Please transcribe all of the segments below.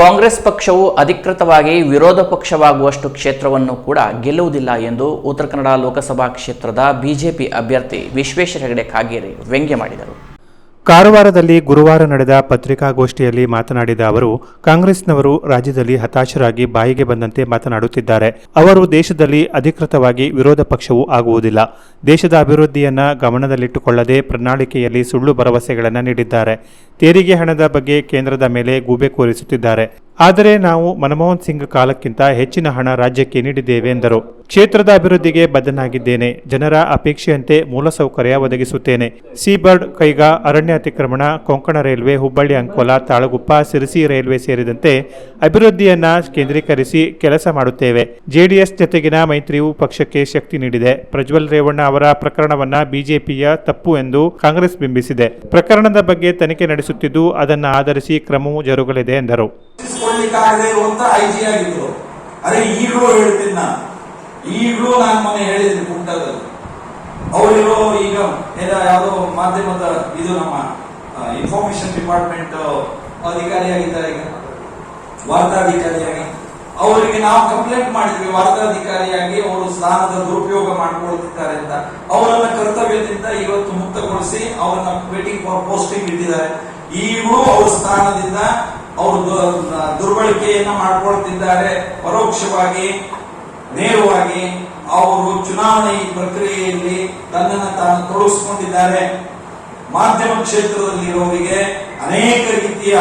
ಕಾಂಗ್ರೆಸ್ ಪಕ್ಷವು ಅಧಿಕೃತವಾಗಿ ವಿರೋಧ ಪಕ್ಷವಾಗುವಷ್ಟು ಕ್ಷೇತ್ರವನ್ನು ಕೂಡ ಗೆಲ್ಲುವುದಿಲ್ಲ ಎಂದು ಉತ್ತರ ಕನ್ನಡ ಲೋಕಸಭಾ ಕ್ಷೇತ್ರದ ಬಿಜೆಪಿ ಅಭ್ಯರ್ಥಿ ವಿಶ್ವೇಶ್ವರ ಹೆಗಡೆ ಕಾಗೇರಿ ವ್ಯಂಗ್ಯ ಮಾಡಿದರು. ಕಾರವಾರದಲ್ಲಿ ಗುರುವಾರ ನಡೆದ ಪತ್ರಿಕಾಗೋಷ್ಠಿಯಲ್ಲಿ ಮಾತನಾಡಿದ ಅವರು, ಕಾಂಗ್ರೆಸ್ನವರು ರಾಜ್ಯದಲ್ಲಿ ಹತಾಶರಾಗಿ ಬಾಯಿಗೆ ಬಂದಂತೆ ಮಾತನಾಡುತ್ತಿದ್ದಾರೆ. ಅವರು ದೇಶದಲ್ಲಿ ಅಧಿಕೃತವಾಗಿ ವಿರೋಧ ಪಕ್ಷವೂ ಆಗುವುದಿಲ್ಲ. ದೇಶದ ಅಭಿವೃದ್ಧಿಯನ್ನ ಗಮನದಲ್ಲಿಟ್ಟುಕೊಳ್ಳದೆ ಪ್ರಣಾಳಿಕೆಯಲ್ಲಿ ಸುಳ್ಳು ಭರವಸೆಗಳನ್ನು ನೀಡಿದ್ದಾರೆ. ತೆರಿಗೆ ಹಣದ ಬಗ್ಗೆ ಕೇಂದ್ರದ ಮೇಲೆ ಗೂಬೆ ಕೂರಿಸುತ್ತಿದ್ದಾರೆ. ಆದರೆ ನಾವು ಮನಮೋಹನ್ ಸಿಂಗ್ ಕಾಲಕ್ಕಿಂತ ಹೆಚ್ಚಿನ ಹಣ ರಾಜ್ಯಕ್ಕೆ ನೀಡಿದ್ದೇವೆ ಎಂದರು. ಕ್ಷೇತ್ರದ ಅಭಿವೃದ್ಧಿಗೆ ಬದ್ಧನಾಗಿದ್ದೇನೆ. ಜನರ ಅಪೇಕ್ಷೆಯಂತೆ ಮೂಲಸೌಕರ್ಯ ಒದಗಿಸುತ್ತೇನೆ. ಸೀಬರ್ಡ್, ಕೈಗಾ, ಅರಣ್ಯ ಅತಿಕ್ರಮಣ, ಕೊಂಕಣ ರೈಲ್ವೆ, ಹುಬ್ಬಳ್ಳಿ, ಅಂಕೋಲ, ತಾಳಗುಪ್ಪ, ಸಿರಿಸಿ ರೈಲ್ವೆ ಸೇರಿದಂತೆ ಅಭಿವೃದ್ಧಿಯನ್ನ ಕೇಂದ್ರೀಕರಿಸಿ ಕೆಲಸ ಮಾಡುತ್ತೇವೆ. ಜೆಡಿಎಸ್ ಜತೆಗಿನ ಮೈತ್ರಿಯು ಪಕ್ಷಕ್ಕೆ ಶಕ್ತಿ ನೀಡಿದೆ. ಪ್ರಜ್ವಲ್ ರೇವಣ್ಣ ಅವರ ಪ್ರಕರಣವನ್ನ ಬಿಜೆಪಿಯ ತಪ್ಪು ಎಂದು ಕಾಂಗ್ರೆಸ್ ಬಿಂಬಿಸಿದೆ. ಪ್ರಕರಣದ ಬಗ್ಗೆ ತನಿಖೆ ನಡೆಸುತ್ತಿದ್ದು ಅದನ್ನು ಆಧರಿಸಿ ಕ್ರಮವೂ ಜರುಗಲಿದೆ ಎಂದರು. ಆಗದೆ ಇರುವಂತ ಐ ಜಿ ಆಗಿದ್ರು. ಅರೆ, ಈಗಲೂ ಹೇಳ್ತೀನಿ ನಾನು. ಈಗಲೂ ನಾನು ಮೊನ್ನೆ ಹೇಳಿದ್ದೀನಿ ಕುಂಟದಲ್ಲಿ ಅವರಿರೋ ಈಗ ಯಾವುದೋ ಮಾಧ್ಯಮದ ಇದು ನಮ್ಮ ಇನ್ಫಾರ್ಮೇಶನ್ ಡಿಪಾರ್ಟ್ಮೆಂಟ್ ಅಧಿಕಾರಿಯಾಗಿದ್ದಾರೆ ಈಗ. ವಾರ್ತಾಧಿಕಾರಿಯಾಗಿ. ಅವರಿಗೆ ನಾವು ಕಂಪ್ಲೇಂಟ್ ಮಾಡಿದ್ವಿ. ವಾರ್ತಾಧಿಕಾರಿಯಾಗಿ ಅವರು ಸ್ಥಾನದ ದುರುಪಯೋಗ ಮಾಡ್ಕೊಳ್ತಿದ್ದಾರೆ ಅಂತ. ಅವರನ್ನ ಕರ್ತವ್ಯದಿಂದ ಇವತ್ತು ಮುಕ್ತಗೊಳಿಸಿ ಅವರನ್ನ ವೇಟಿಂಗ್ ಫಾರ್ ಪೋಸ್ಟಿಂಗ್ ಇಟ್ಟಿದ್ದಾರೆ. ಈಗಲೂ ಅವ್ರ ಸ್ಥಾನದಿಂದ ಅವರು ದುರ್ಬಳಕೆಯನ್ನು ಮಾಡಿಕೊಳ್ತಿದ್ದಾರೆ. ಪರೋಕ್ಷವಾಗಿ, ನೇರವಾಗಿ ಅವರು ಚುನಾವಣೆ ಪ್ರಕ್ರಿಯೆಯಲ್ಲಿ ತನ್ನನ್ನು ತಾನು ತೊಡಗಿಸಿಕೊಂಡಿದ್ದಾರೆ. ಮಾಧ್ಯಮ ಕ್ಷೇತ್ರದಲ್ಲಿ ಇರೋರಿಗೆ ಅನೇಕ ರೀತಿಯ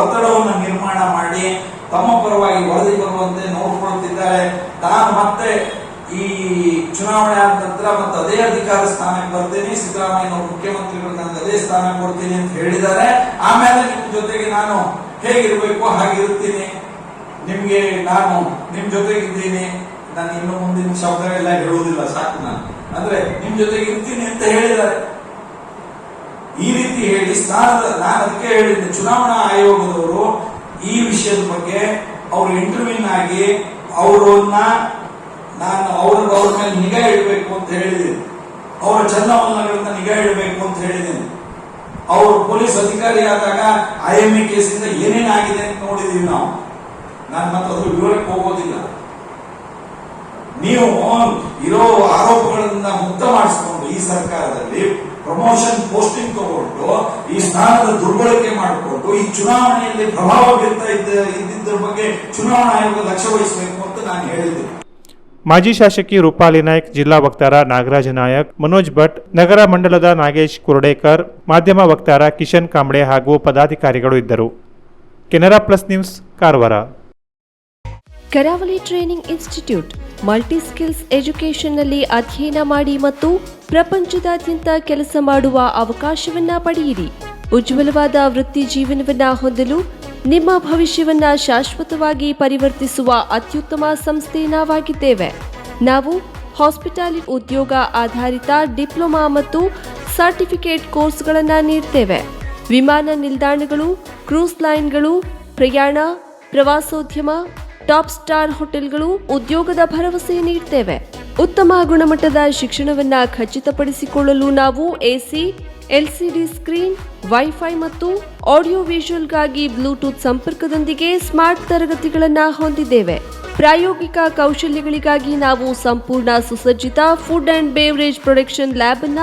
ಒತ್ತಡವನ್ನು ನಿರ್ಮಾಣ ಮಾಡಿ ತಮ್ಮ ಪರವಾಗಿ ವರದಿ ಬರುವಂತೆ ನೋಡ್ಕೊಳ್ತಿದ್ದಾರೆ. ತಾನು ಮತ್ತೆ ಈ ಚುನಾವಣೆ ಆದ ನಂತರ ಮತ್ತೆ ಅದೇ ಅಧಿಕಾರ ಸ್ಥಾನಕ್ಕೆ ಬರ್ತೀನಿ ಸಿದ್ದರಾಮಯ್ಯ ಮುಖ್ಯಮಂತ್ರಿಗಳು ನನಗೆ ಅದೇ ಸ್ಥಾನ ಕೊಡ್ತೀನಿ ಅಂತ ಹೇಳಿದ್ದಾರೆ. ಆಮೇಲೆ ನಿಮ್ಮ ಜೊತೆಗೆ ನಾನು ಹೇಗಿರ್ಬೇಕು ಹಾಗಿರುತ್ತೇನೆ. ನಿಮ್ಗೆ ನಾನು ನಿಮ್ ಜೊತೆಗಿದ್ದೀನಿ. ನಾನು ಇನ್ನು ಮುಂದಿನ ಶಬ್ದವೆಲ್ಲ ಹೇಳುವುದಿಲ್ಲ, ಸಾಕು ನಾನು. ಅಂದ್ರೆ ನಿಮ್ ಜೊತೆಗೆ ಇರ್ತೀನಿ ಅಂತ ಹೇಳಿದ್ದಾರೆ. ಈ ರೀತಿ ಹೇಳಿ ಸ್ಥಾನದ, ನಾನು ಅದಕ್ಕೆ ಹೇಳಿದ್ದೆ, ಚುನಾವಣಾ ಆಯೋಗದವರು ಈ ವಿಷಯದ ಬಗ್ಗೆ ಅವರು ಇಂಟರ್ವ್ಯೂನ್ ಆಗಿ ಅವರನ್ನ ನಾನು ಅವ್ರ ಅವ್ರ ಮೇಲೆ ನಿಗಾ ಇಡಬೇಕು ಅಂತ ಹೇಳಿದ್ದೀನಿ. ಅವರ ಚಲನವಲನಗಳನ್ನ ನಿಗಾ ಇಡಬೇಕು ಅಂತ ಹೇಳಿದ್ದೀನಿ. ಅವರು ಪೊಲೀಸ್ ಅಧಿಕಾರಿ ಆದಾಗ ಐ ಎಂ ಎ ಕೇಸಿಂದ ಏನೇನಾಗಿದೆ ಅಂತ ನೋಡಿದೀವಿ ನಾವು. ನಾನು ಮತ್ತೆ ಅದ್ರ ವಿವರಕ್ಕೆ ಹೋಗೋದಿಲ್ಲ. ನೀವು ಇರೋ ಆರೋಪಗಳನ್ನ ಮುಕ್ತ ಮಾಡಿಸ್ಕೊಂಡು ಈ ಸರ್ಕಾರದಲ್ಲಿ ಪ್ರಮೋಷನ್ ಪೋಸ್ಟಿಂಗ್ ತಗೊಂಡು ಈ ಸ್ಥಾನದ ದುರ್ಬಳಕೆ ಮಾಡಿಕೊಂಡು ಈ ಚುನಾವಣೆಯಲ್ಲಿ ಪ್ರಭಾವ ಬೀರ್ತಾ ಇದ್ದ ಇದ್ದಿದ್ದರ ಬಗ್ಗೆ ಚುನಾವಣಾ ಆಯೋಗ ಲಕ್ಷ್ಯ ವಹಿಸಬೇಕು ಅಂತ ನಾನು ಹೇಳಿದ್ದೆ ಮಾಜಿ ಶಾಸಕಿ ರೂಪಾಲಿ ನಾಯ್ಕ್, ಜಿಲ್ಲಾ ವಕ್ತಾರ ನಾಗರಾಜ ನಾಯಕ್, ಮನೋಜ್ ಭಟ್, ನಗರ ಮಂಡಲದ ನಾಗೇಶ್ ಕುರುಡೇಕರ್, ಮಾಧ್ಯಮ ವಕ್ತಾರ ಕಿಶನ್ ಕಾಂಬಳೆ ಹಾಗೂ ಪದಾಧಿಕಾರಿಗಳು ಇದ್ದರು. Canara plus news, Karwar. Karavali training institute multi skills ಎಜುಕೇಷನ್ನಲ್ಲಿ ಅಧ್ಯಯನ ಮಾಡಿ ಮತ್ತು ಪ್ರಪಂಚದಾದ್ಯಂತ ಕೆಲಸ ಮಾಡುವ ಅವಕಾಶವನ್ನ ಪಡೆಯಿರಿ. ಉಜ್ವಲವಾದ ವೃತ್ತಿ ಜೀವನವನ್ನ ಹೊಂದಲು ನಿಮ್ಮ ಭವಿಷ್ಯವನ್ನ ಶಾಶ್ವತವಾಗಿ ಪರಿವರ್ತಿಸುವ ಅತ್ಯುತ್ತಮ ಸಂಸ್ಥೆ ನಾವಾಗಿದ್ದೇವೆ. ನಾವು ಹಾಸ್ಪಿಟಾಲಿ ಉದ್ಯೋಗ ಆಧಾರಿತ ಡಿಪ್ಲೊಮಾ ಮತ್ತು ಸರ್ಟಿಫಿಕೇಟ್ ಕೋರ್ಸ್ಗಳನ್ನು ನೀಡ್ತೇವೆ. ವಿಮಾನ ನಿಲ್ದಾಣಗಳು, ಕ್ರೂಸ್ ಲೈನ್ಗಳು, ಪ್ರಯಾಣ, ಪ್ರವಾಸೋದ್ಯಮ, ಟಾಪ್ ಸ್ಟಾರ್ ಹೋಟೆಲ್ಗಳು ಉದ್ಯೋಗದ ಭರವಸೆ ನೀಡ್ತೇವೆ. ಉತ್ತಮ ಗುಣಮಟ್ಟದ ಶಿಕ್ಷಣವನ್ನ ಖಚಿತಪಡಿಸಿಕೊಳ್ಳಲು ನಾವು ಎಸಿ, ಎಲ್ಸಿಡಿ ಸ್ಕ್ರೀನ್ ವೈಫೈ ಮತ್ತು ಆಡಿಯೋ ವಿಷುವಲ್ಗಾಗಿ ಬ್ಲೂಟೂತ್ ಸಂಪರ್ಕದೊಂದಿಗೆ ಸ್ಮಾರ್ಟ್ ತರಗತಿಗಳನ್ನು ಹೊಂದಿದ್ದೇವೆ. ಪ್ರಾಯೋಗಿಕ ಕೌಶಲ್ಯಗಳಿಗಾಗಿ ನಾವು ಸಂಪೂರ್ಣ ಸುಸಜ್ಜಿತ food and beverage production lab ಅನ್ನ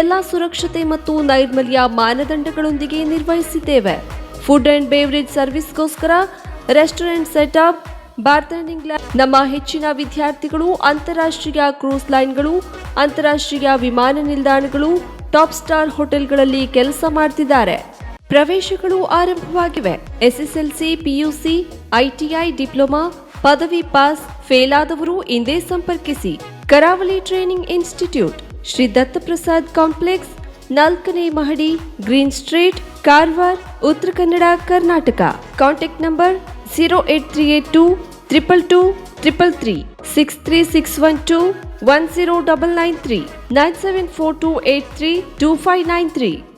ಎಲ್ಲಾ ಸುರಕ್ಷತೆ ಮತ್ತು ನೈರ್ಮಲ್ಯ ಮಾನದಂಡಗಳೊಂದಿಗೆ ನಿರ್ವಹಿಸಿದ್ದೇವೆ. ಫುಡ್ ಅಂಡ್ ಬೇವರೇಜ್ ಸರ್ವಿಸ್ಗೋಸ್ಕರ ರೆಸ್ಟೋರೆಂಟ್ ಸೆಟಪ್ ಬಾರ್ಟೆಂಡಿಂಗ್ ಲ್ಯಾಬ್ ನಮ್ಮ ಹೆಚ್ಚಿನ ವಿದ್ಯಾರ್ಥಿಗಳು, ಅಂತಾರಾಷ್ಟ್ರೀಯ ಕ್ರೂಸ್ ಲೈನ್ಗಳು ಅಂತಾರಾಷ್ಟ್ರೀಯ ವಿಮಾನ ನಿಲ್ದಾಣಗಳು ಟಾಪ್ ಸ್ಟಾರ್ ಹೋಟೆಲ್ಗಳಲ್ಲಿ ಕೆಲಸ ಮಾಡ್ತಿದ್ದಾರೆ. ಪ್ರವೇಶಗಳು ಆರಂಭವಾಗಿವೆ. ಎಸ್ಎಸ್ಎಲ್ಸಿ, ಪಿಯುಸಿ ಐಟಿಐ ಡಿಪ್ಲೊಮಾ, ಪದವಿ ಪಾಸ್, ಫೇಲ್ ಆದವರು ಇಂದೇ ಸಂಪರ್ಕಿಸಿ. Karavali training institute Shri Dattaprasad complex, ನಾಲ್ಕನೇ ಮಹಡಿ, green street, Karwar, Uttara Kannada, Karnataka. Contact number zero eight three eight two triple two triple three, six three six one two 1099 3 9742832593